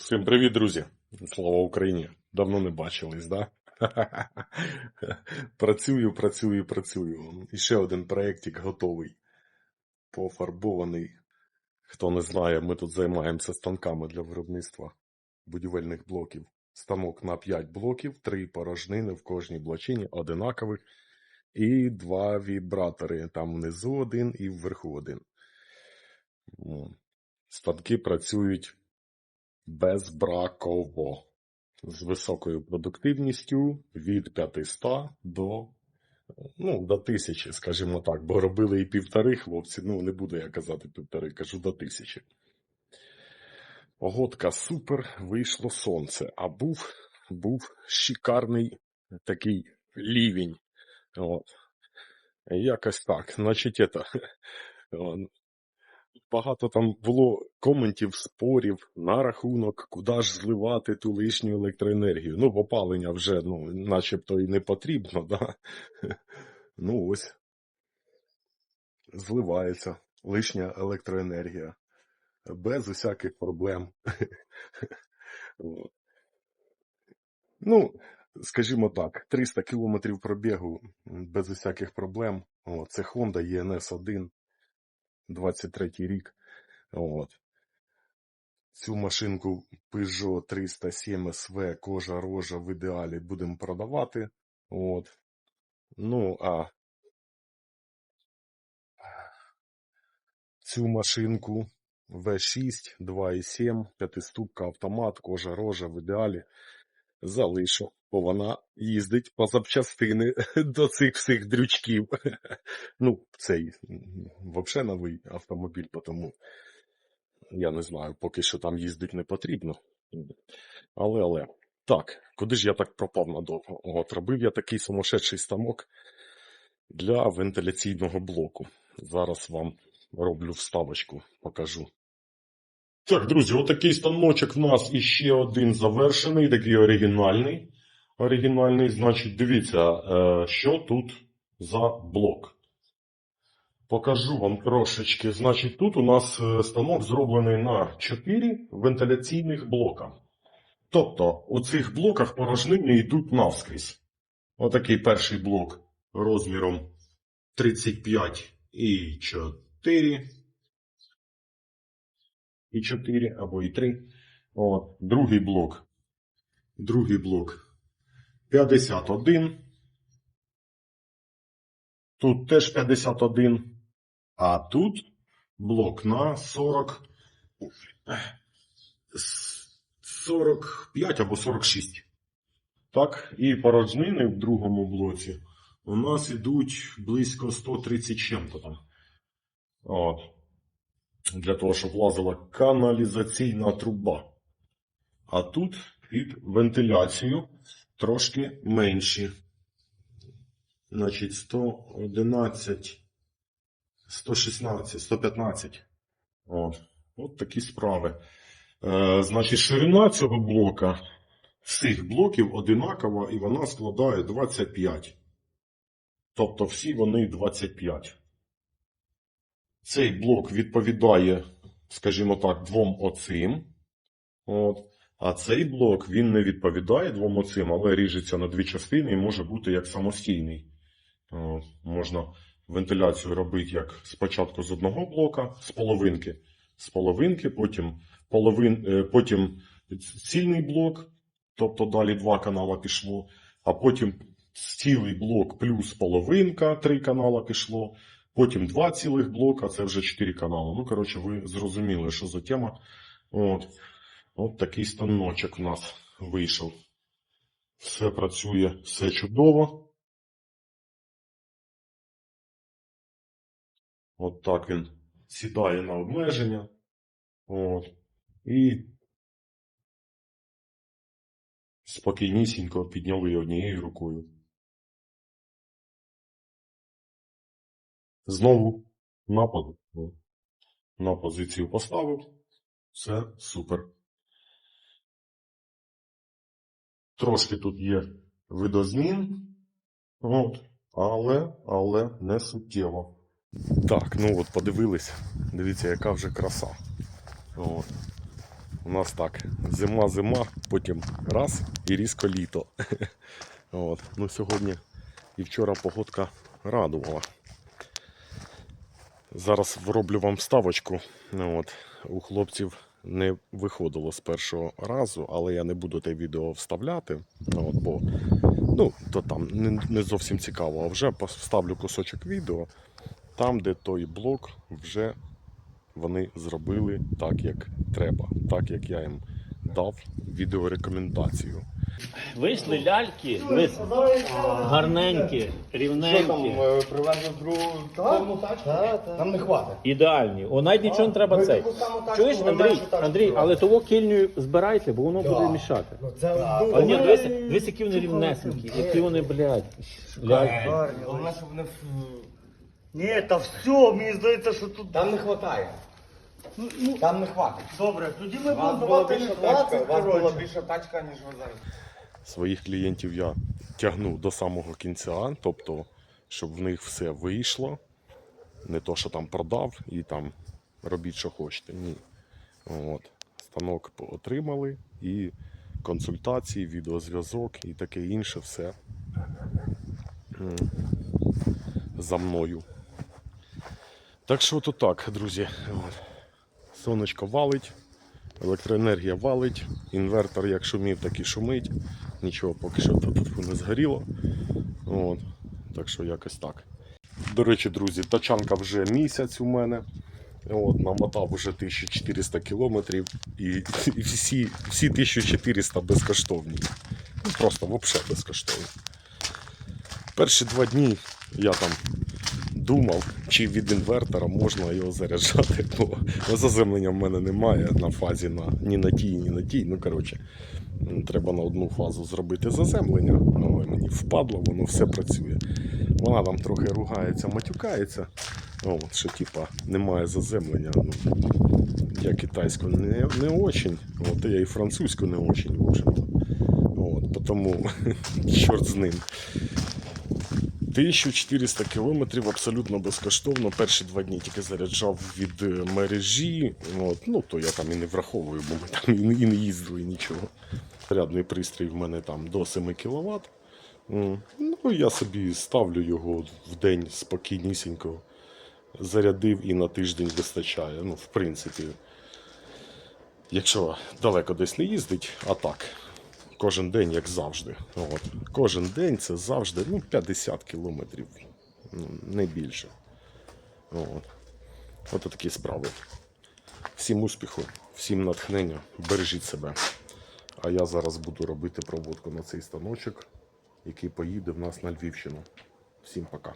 Всім привіт, друзі! Слава Україні! Давно не бачились, да? Працюю, працюю, працюю. І ще один проєктик готовий. Пофарбований. Хто не знає, ми тут займаємося станками для виробництва будівельних блоків. Станок на 5 блоків, 3 порожнини в кожній блочині одинакових. І два вібратори. Там внизу один і вверху один. Станки працюють безбраково. З високою продуктивністю від 500 до, ну, до 1000, скажімо так, бо робили і півтори хлопці, ну не буду я казати півтори, кажу до 1000. Погодка супер, вийшло сонце, а був, був шикарний такий лівень. От. Якось так. Значить, это, багато там було коментів, спорів на рахунок, куди ж зливати ту лишню електроенергію. Ну, опалення вже, ну, начебто і не потрібно, да? Ну, ось. Зливається лишня електроенергія. Без усяких проблем. Ну, скажімо так, 300 кілометрів пробігу без усяких проблем. О, це Honda ENS 1, 23 рік. От. Цю машинку Peugeot 307 SV кожа рожа в ідеалі будемо продавати. От. Ну, а цю машинку V6 2.7, п'ятиступка автомат, кожа рожа в ідеалі залишу, бо вона їздить по запчастини до цих всіх дрючків. Ну, цей взагалі новий автомобіль, тому я не знаю, поки що там їздить не потрібно. Але, але. Так, куди ж я так пропав надовго? От, робив я такий сумасшедший станок для вентиляційного блоку. Зараз вам роблю вставочку, покажу. Так, друзі, отакий станочок в нас іще один завершений, такий оригінальний. Оригінальний, значить, дивіться, е, що тут за блок. Покажу вам трошечки. Значить, тут у нас е, станок зроблений на 4 вентиляційних блока. Тобто, у цих блоках порожнини йдуть навскрізь. Отакий перший блок розміром 35 і 4 і 4 або і 3. От, другий блок. Другий блок 51. Тут теж 51. А тут блок на 40. 45 або 46. Так, і порожнини в другому блоці у нас ідуть близько 130 чим-то там. От для того, щоб влазила каналізаційна труба. А тут під вентиляцію трошки менші. Значить, 111, 116, 115. От, От такі справи. Е, значить, ширина цього блока, всіх блоків одинакова, і вона складає 25. Тобто всі вони 25. Цей блок відповідає, скажімо так, двом оцим. От. А цей блок він не відповідає двом оцим, але ріжеться на дві частини і може бути як самостійний. От. Можна вентиляцію робити як спочатку з одного блока, з половинки, з половинки, потім, половин, е, потім цільний блок, тобто далі два канала пішло, а потім цілий блок плюс половинка, три канала пішло. Потім два цілих блока, це вже чотири канали. Ну, коротше, ви зрозуміли, що за тема. От. От такий станочок у нас вийшов. Все працює, все чудово. От так він сідає на обмеження. От. І спокійнісінько підняли однією рукою. Знову на, на позицію поставив. Все супер. Трошки тут є видозмін, от, але, але не суттєво. Так, ну от подивились. Дивіться, яка вже краса. От. У нас так, зима-зима, потім раз і різко літо. От. Ну, сьогодні і вчора погодка радувала. Зараз вроблю вам ставочку. Ну, От. У хлопців не виходило з першого разу, але я не буду те відео вставляти. Ну, От, бо ну, то там не, не зовсім цікаво. А вже вставлю кусочок відео, там, де той блок вже вони зробили так, як треба, так як я їм дав відеорекомендацію. Вийшли ляльки, дивись, гарненькі, рівненькі, привезли другу повну тачку? Нам не хватить. ідеальні. О, навіть нічого не треба цей. Чуєш, Андрій, Андрій, але того кільню збирайте, бо воно буде мішати. Ну, Але ні, дивися, дивись, які вони рівнесенькі, які вони, блядь, ляльки. Головне, щоб вони... Ні, та все, мені здається, що тут. Там не хватає. Ну, Там не хватить. добре, тоді ми У вас будемо була давати не більша тачка, 20, у вас була коротше. більша тачка, ніж ви зараз. Своїх клієнтів я тягнув до самого кінця, тобто, щоб в них все вийшло. Не то, що там продав і там робіть, що хочете. Ні. От. Станок отримали і консультації, відеозв'язок і таке інше все за мною. Так що то так, друзі. От. Сонечко валить, електроенергія валить, інвертор як шумів, так і шумить. Нічого поки що тут не згоріло. От. Так що якось так. До речі, друзі, тачанка вже місяць у мене. От, намотав вже 1400 кілометрів і, і всі, всі 1400 безкоштовні. Ну, просто взагалі безкоштовні. Перші два дні я там думав, чи від інвертора можна його заряджати, бо заземлення в мене немає на фазі на, ні на тій, ні на тій. Ну, коротше, треба на одну фазу зробити заземлення, але мені впадло, воно все працює. Вона там трохи ругається, матюкається. От, що типа немає заземлення. Ну, я китайську не, не очень, от, я і французьку не очень, в общем-то. От, тому чорт з ним. 1400 кілометрів абсолютно безкоштовно. Перші два дні тільки заряджав від е, мережі. От, ну то я там і не враховую, бо ми там і не, їздили нічого. Зарядний пристрій в мене там до 7 кВт. Ну, я собі ставлю його в день спокійнісінько. Зарядив і на тиждень вистачає. Ну, в принципі, якщо далеко десь не їздить, а так, кожен день, як завжди. От. Кожен день це завжди ну, 50 кілометрів, ну, не більше. От. От такі справи. Всім успіху, всім натхнення, бережіть себе. А я зараз буду робити проводку на цей станочок, який поїде в нас на Львівщину. Всім пока.